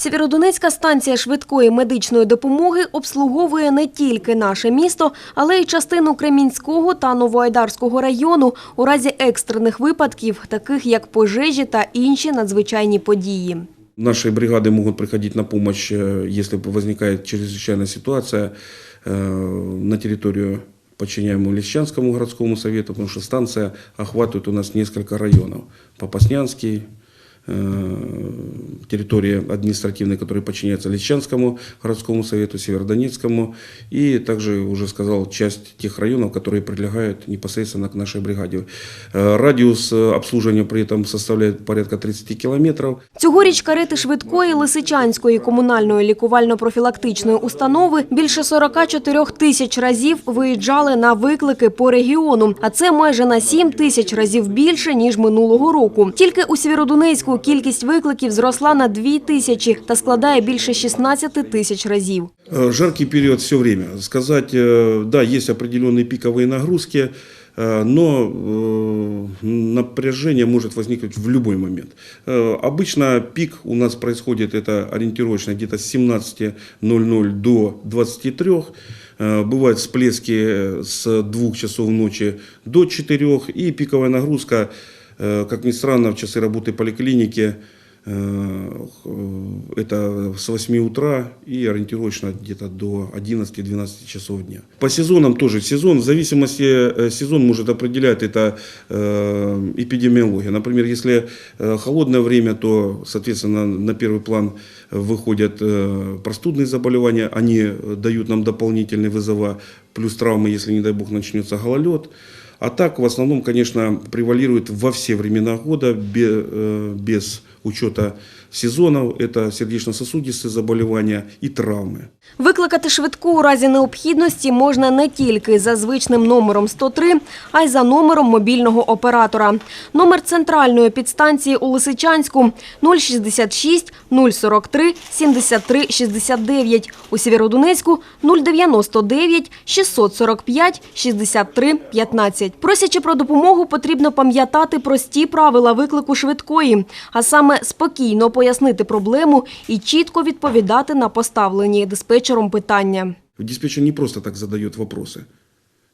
Сєвєродонецька станція швидкої медичної допомоги обслуговує не тільки наше місто, але й частину Кремінського та Новоайдарського району у разі екстрених випадків, таких як пожежі та інші надзвичайні події. Наши бригады могут приходить на помощь, э, если возникает чрезвычайная ситуация э, на территорию подчиняемую Лисчанскому городскому совету, потому что станция охватывает у нас несколько районов. Попаснянский, э, территория административная, которая подчиняется Лисчанскому городскому совету, Северодонецкому, и также, уже сказал, часть тех районов, которые прилегают непосредственно к нашей бригаде. Э, Радиус э, обслуживания при этом составляет порядка 30 километров. Цьогоріч карети швидкої Лисичанської комунальної лікувально-профілактичної установи більше 44 тисяч разів виїжджали на виклики по регіону, а це майже на 7 тисяч разів більше, ніж минулого року. Тільки у Сєвєродонецьку кількість викликів зросла на 2 тисячі та складає більше 16 тисяч разів. Э, Жаркий период все время. Сказать, э, да, есть определенные пиковые нагрузки, э, но э, напряжение может возникнуть в любой момент. Э, Обычно пик у нас происходит, это ориентировочно где-то с 17.00 до 23. Э, Бывают всплески э, с 2 часов ночи до 4. И пиковая нагрузка, э, как ни странно, в часы работы поликлиники Э, Это с 8 утра и ориентировочно где-то до 11-12 часов дня. По сезонам тоже. Сезон, в зависимости, э, сезон может определять это э, эпидемиология. Например, если э, холодное время, то, соответственно, на первый план выходят э, простудные заболевания. Они э, дают нам дополнительные вызова, плюс травмы, если, не дай бог, начнется гололед. А так, в основном, конечно, превалирует во все времена года, э, без учета сезонов, это сердечно-сосудистые заболевания и травмы. Викликати швидку у разі необхідності можна не тільки за звичним номером 103, а й за номером мобільного оператора. Номер центральної підстанції у Лисичанську 066 043 73 69. У Сєвєродонецьку 099 645 63 15. Просячи про допомогу, потрібно пам'ятати прості правила виклику швидкої, а саме спокійно пояснити проблему і чітко відповідати на поставлені диспетчером питання. Диспетчер не просто так задает вопросы.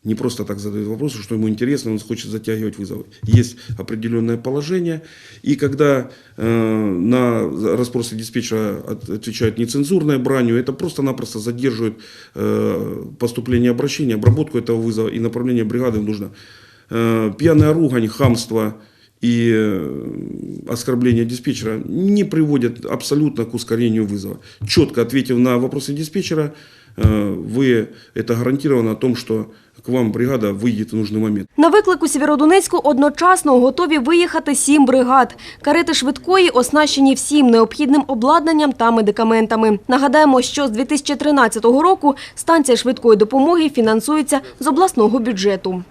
Не просто так задает вопросы, что ему интересно, он хочет затягивать вызовы. Есть определенное положение, и когда э, на расспросы диспетчера от- отвечают нецензурной бранью, это просто-напросто задерживает э, поступление обращения, обработку этого вызова и направление бригады в нужно. Э, пьяная ругань, хамство и э, оскорбление диспетчера не приводят абсолютно к ускорению вызова. Четко ответив на вопросы диспетчера, э, вы это гарантировано о том, что к вам бригада выйдет в нужный момент. На виклик у Сєвєродонецьку одночасно готові виїхати сім бригад. Карети швидкої оснащені всім необхідним обладнанням та медикаментами. Нагадаємо, що з 2013 року станція швидкої допомоги фінансується з обласного бюджету.